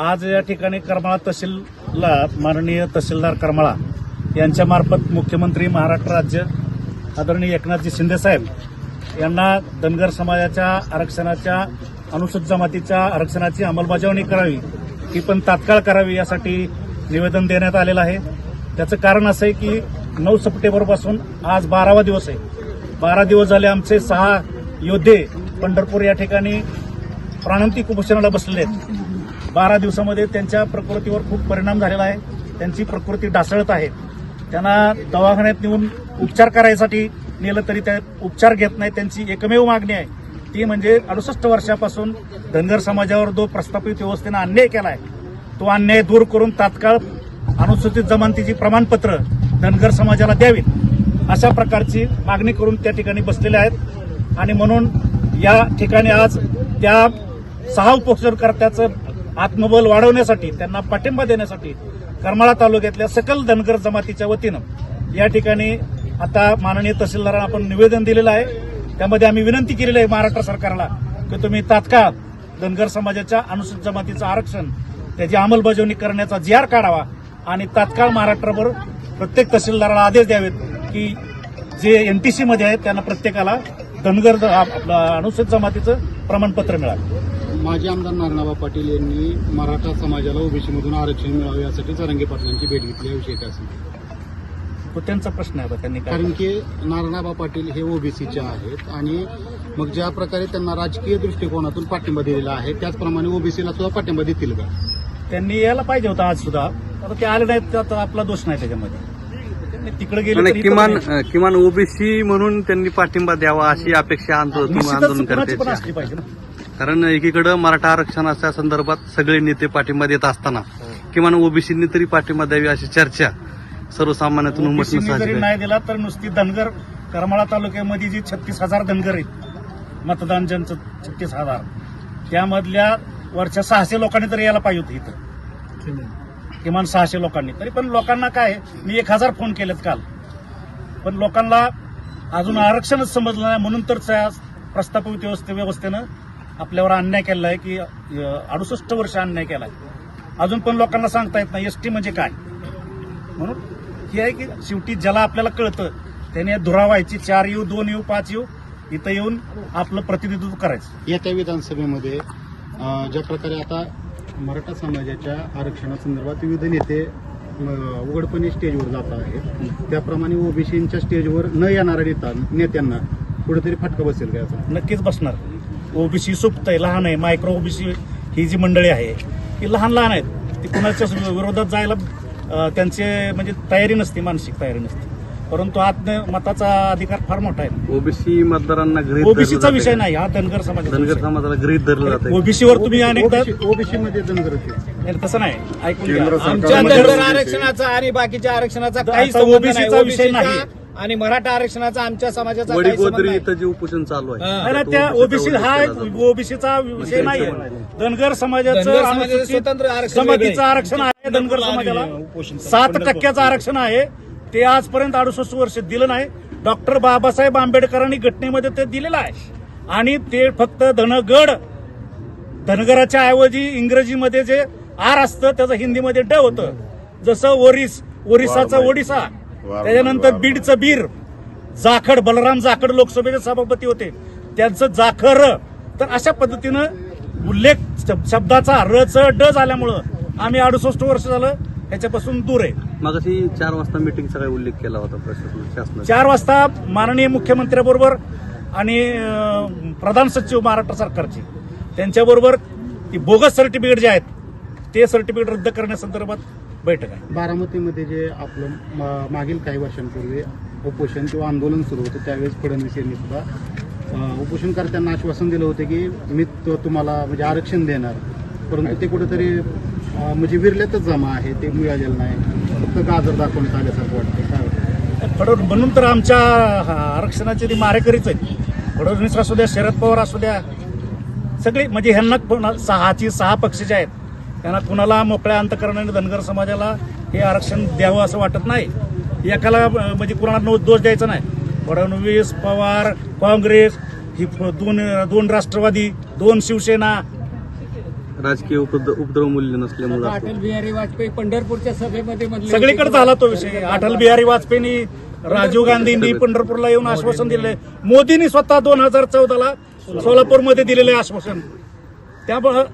आज या ठिकाणी करमाळा तहसीलला माननीय तहसीलदार करमाळा यांच्यामार्फत मुख्यमंत्री महाराष्ट्र राज्य आदरणीय एकनाथजी शिंदेसाहेब यांना धनगर समाजाच्या आरक्षणाच्या अनुसूचित जमातीच्या आरक्षणाची अंमलबजावणी करावी ती पण तात्काळ करावी यासाठी निवेदन देण्यात आलेलं आहे. त्याचं कारण असं आहे की नऊ सप्टेंबरपासून आज बारावा दिवस आहे. बारा दिवस झाले आमचे सहा योद्धे पंढरपूर या ठिकाणी प्राणांतिक उपोषणाला बसलेले आहेत. बारा दिवसामध्ये त्यांच्या प्रकृतीवर खूप परिणाम झालेला आहे. त्यांची प्रकृती ढासळत आहे. त्यांना दवाखान्यात नेऊन उपचार करायसाठी नेलं तरी त्या उपचार घेत नाही त्यांची एकमेव मागणी आहे. ती म्हणजे अडुसष्ट वर्षापासून धनगर समाजावर जो प्रस्थापित व्यवस्थेनं अन्याय केला आहे तो अन्याय दूर करून तात्काळ अनुसूचित जमानतीची प्रमाणपत्र धनगर समाजाला द्यावीत अशा प्रकारची मागणी करून त्या ठिकाणी बसलेले आहेत. आणि म्हणून या ठिकाणी आज त्या सहा उपोषणकर्त्याचं आत्मबल वाढवण्यासाठी त्यांना पाठिंबा देण्यासाठी करमाळा तालुक्यातल्या सकल धनगर जमातीच्या वतीनं या ठिकाणी आता माननीय तहसीलदारांना आपण निवेदन दिलेलं आहे. त्यामध्ये आम्ही विनंती केलेली आहे महाराष्ट्र सरकारला की तुम्ही तात्काळ धनगर समाजाच्या अनुसूचित जमातीचं आरक्षण त्याची अंमलबजावणी करण्याचा जी आर काढावा आणि तात्काळ महाराष्ट्रभर प्रत्येक तहसीलदाराला आदेश द्यावेत की जे एनटीसीमध्ये आहेत त्यांना प्रत्येकाला धनगर आपलं अनुसूचित जमातीचं प्रमाणपत्र मिळालं. माजी आमदार नारायणबा पाटील यांनी मराठा समाजाला ओबीसी मधून आरक्षण मिळावे यासाठी जरांगे पाटलांची भेट घेतली याविषयी काय सांगा तो त्यांचा प्रश्न आहे आता त्यांनी कारण की नारायणबा पाटील हे ओबीसीचे आहेत आणि मग ज्या प्रकारे त्यांना राजकीय दृष्टिकोनातून पाठिंबा दिलेला आहे त्याचप्रमाणे ओबीसीला सुद्धा पाठिंबा देतील का? त्यांनी यायला पाहिजे होतं आज सुद्धा. आता ते आले नाहीत तर आपला दोष नाही त्याच्यामध्ये. त्यांनी तिकडे गेले किमान किमान ओबीसी म्हणून त्यांनी पाठिंबा द्यावा अशी अपेक्षा आंदोलन करते असली पाहिजे ना. कारण एकीकडे मराठा आरक्षणाच्या संदर्भात सगळे नेते पाठिंबा देत असताना किमान ओबीसींनी तरी पाठिंबा द्यावी अशी चर्चा सर्वसामान्यातून ओबीसींनी जरी. नाही दिला तर नुसती धनगर करमाळा तालुक्यामध्ये जी छत्तीस हजार धनगर आहेत मतदान ज्यांचं छत्तीस हजार त्यामधल्या वरच्या सहाशे लोकांनी तरी यायला पाहिजे होतं इथं. किमान सहाशे लोकांनी. तरी पण लोकांना काय मी एक हजार फोन केलेत काल. पण लोकांना अजून आरक्षणच समजलं नाही म्हणून तर त्या व्यवस्थे व्यवस्थेनं आपल्यावर अन्याय केलेला आहे की अडुसष्ट वर्ष अन्याय केलाय. अजून पण लोकांना सांगता येत नाही एसटी म्हणजे काय? म्हणून हे आहे की शेवटी ज्याला आपल्याला कळतं त्याने धुरा व्हायची चार येऊ दोन येऊ पाच येऊ इथं येऊन आपलं प्रतिनिधित्व करायचं. येत्या विधानसभेमध्ये ज्या प्रकारे आता मराठा समाजाच्या आरक्षणासंदर्भात विविध नेते उघडपणे स्टेजवर जात आहेत. त्याप्रमाणे ओबीसीच्या स्टेजवर न येणाऱ्या नेता नेत्यांना कुठेतरी फटका बसेल का याचा? नक्कीच बसणार. ओबीसी सुप्त आहे लहान आहे मायक्रो ओबीसी ही जी मंडळी आहे ही लहान लहान आहेत. ती कुणाच्या विरोधात जायला त्यांचे म्हणजे तयारी नसते मानसिक तयारी नसते. परंतु आत मताचा अधिकार फार मोठा आहे. ओबीसी मतदारांना गृहित ओबीसीचा विषय. नाही हा धनगर समाजाचा धनगर विषय. समाजाला गृहित धरलं जाते. ओबीसीवर तुम्ही अनेकदा ओबीसी मध्ये धनगर तसं नाही. ऐकून आरक्षणाचा आणि बाकीच्या आरक्षणाचा काही आता संबंध OBC चा नाही. विषय नाही. आणि मराठा आरक्षणाचा आमच्या समाजाचा काही संबंध वडीगोद्री नाही. इथं जे उपोषण चालू आहे. हा. नाही, नाही, त्या ओबीसी हा जातो. ओबीसीचा विषय नाहीये. धनगर समाजाचं धनगर समाजाचं अनुसूचित स्वतंत्र आरक्षण वेगळं. आहे. आरक्षण आहे धनगर समाजाला. सात टक्क्याचं आरक्षण आहे. ते आजपर्यंत अडुसष्ट वर्ष दिलं नाही. डॉक्टर बाबासाहेब आंबेडकरांनी घटनेमध्ये ते दिलेलं आहे. आणि ते फक्त धनगड धनगराच्या ऐवजी इंग्रजीमध्ये जे आर असतं त्याचं हिंदीमध्ये ड होतं. जसं ओरिस ओरिसाचं ओडिसा त्याच्यानंतर बीडचं बीर जाखड बलराम जाखड लोकसभेचे सभापती होते. त्यांचं जाखर. तर अशा पद्धतीनं उल्लेख शब- शब्दाचा रच ड झाल्यामुळं आम्ही अडुसष्ट वर्ष झालं ह्याच्यापासून दूर आहे. मगाशी चार वाजता मिटिंगचा काही उल्लेख केला होता चार वाजता माननीय मुख्यमंत्र्याबरोबर आणि प्रधान सचिव महाराष्ट्र सरकारचे. त्यांच्याबरोबर ती बोगस सर्टिफिकेट जे आहेत ते सर्टिफिकेट रद्द करण्यासंदर्भात बैठक आहे. बारामतीमध्ये जे आपलं म- मागील काही वर्षांपूर्वी उपोषण किंवा आंदोलन सुरू होतं त्यावेळेस फडणवीस यांनी सुद्धा अं, उपोषणकर्त्यांना आश्वासन दिलं होतं की मी तो तुम्हाला म्हणजे आरक्षण देणार. परंतु ते कुठेतरी अं, म्हणजे विरल्यातच जमा आहे ते मिळालेलं नाही. फक्त गाजर दाखवण्यात आल्यासारखं वाटतं काय वाटतं? फडणवीस म्हणून तर आमच्या हा, आरक्षणाचे ते मारेकरीच आहेत. फडणवीस असू द्या शरद पवार असू द्या. सगळे म्हणजे ह्यांना सहाची सहा पक्ष जे आहेत त्यांना कुणाला मोकळ्या अंतकरणाने धनगर समाजाला हे आरक्षण द्यावं असं वाटत नाही. एकाला म्हणजे कुणाला नो- दोष द्यायचा नाही. फडणवीस पवार काँग्रेस ही दोन दोन राष्ट्रवादी दोन शिवसेना. राजकीय उपद्र- उपद्रव मूल्य नसल्यामुळे अटल बिहारी वाजपेयी पंढरपूरच्या सभेमध्ये सगळीकडे झाला तो विषय. अटल बिहारी वाजपेयींनी राजीव गांधींनी पंढरपूरला येऊन आश्वासन दिले मोदींनी स्वतः दोन हजार चौदाला सोलापूरमध्ये दिलेलं आश्वासन. त्यामुळं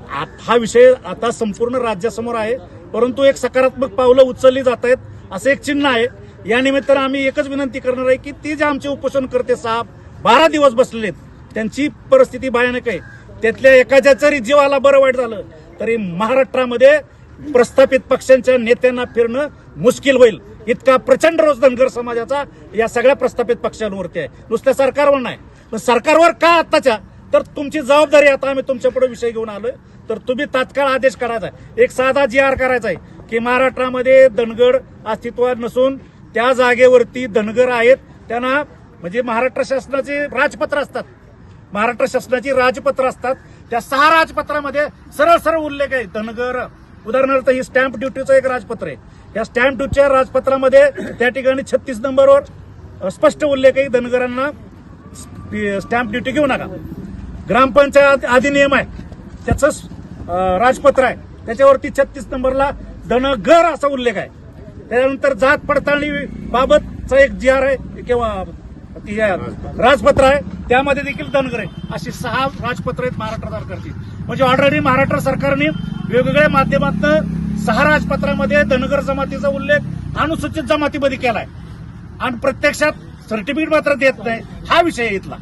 हा विषय आता संपूर्ण राज्यासमोर आहे. परंतु एक सकारात्मक पावलं उचलली जात आहेत असं एक चिन्ह आहे. या निमित्तानं आम्ही एकच विनंती करणार आहे की ते जे आमचे उपोषणकर्ते साहेब बारा दिवस बसलेले आहेत त्यांची परिस्थिती भयानक आहे. त्यातल्या एखाद्या जरी जीवाला बरं वाईट झालं तरी महाराष्ट्रामध्ये प्रस्थापित पक्षांच्या नेत्यांना फिरणं मुश्किल होईल. इतका प्रचंड रोज धनगर समाजाचा या सगळ्या प्रस्थापित पक्षांवरती आहे. नुसत्या सरकारवर नाही. पण सरकारवर का आत्ताच्या तर तुमची जबाबदारी आता आम्ही तुमच्यापुढे विषय घेऊन आलोय. तर तुम्ही तात्काळ आदेश करायचा आहे. एक साधा जी आर करायचा आहे की महाराष्ट्रामध्ये धनगड अस्तित्वात नसून त्या जागेवरती धनगर आहेत. त्यांना म्हणजे महाराष्ट्र शासनाचे राजपत्र असतात. महाराष्ट्र शासनाची राजपत्र असतात. त्या सहा राजपत्रामध्ये सरळ सरळ उल्लेख आहे. धनगर उदाहरणार्थ ही स्टॅम्प ड्युटीचं एक राजपत्र आहे. या स्टॅम्प ड्युटीच्या राजपत्रामध्ये त्या ठिकाणी छत्तीस नंबरवर स्पष्ट उल्लेख आहे. धनगरांना स्टॅम्प ड्युटी घेऊ नका. ग्रामपंचायत अधिनियम आहे. त्याचं राजपत्र आहे. त्याच्यावरती छत्तीस नंबरला धनगर असा उल्लेख आहे. त्यानंतर जात पडताळणी बाबतचा एक जी आर आहे किंवा ती राजपत्र आहे. त्यामध्ये देखील धनगर आहे. अशी सहा राजपत्र आहेत महाराष्ट्र सरकारची. म्हणजे ऑलरेडी महाराष्ट्र सरकारने वेगवेगळ्या माध्यमातून सहा राजपत्रामध्ये धनगर जमातीचा उल्लेख अनुसूचित जमातीमध्ये केलाय. आणि प्रत्यक्षात सर्टिफिकेट मात्र देत नाही. हा विषय इथला.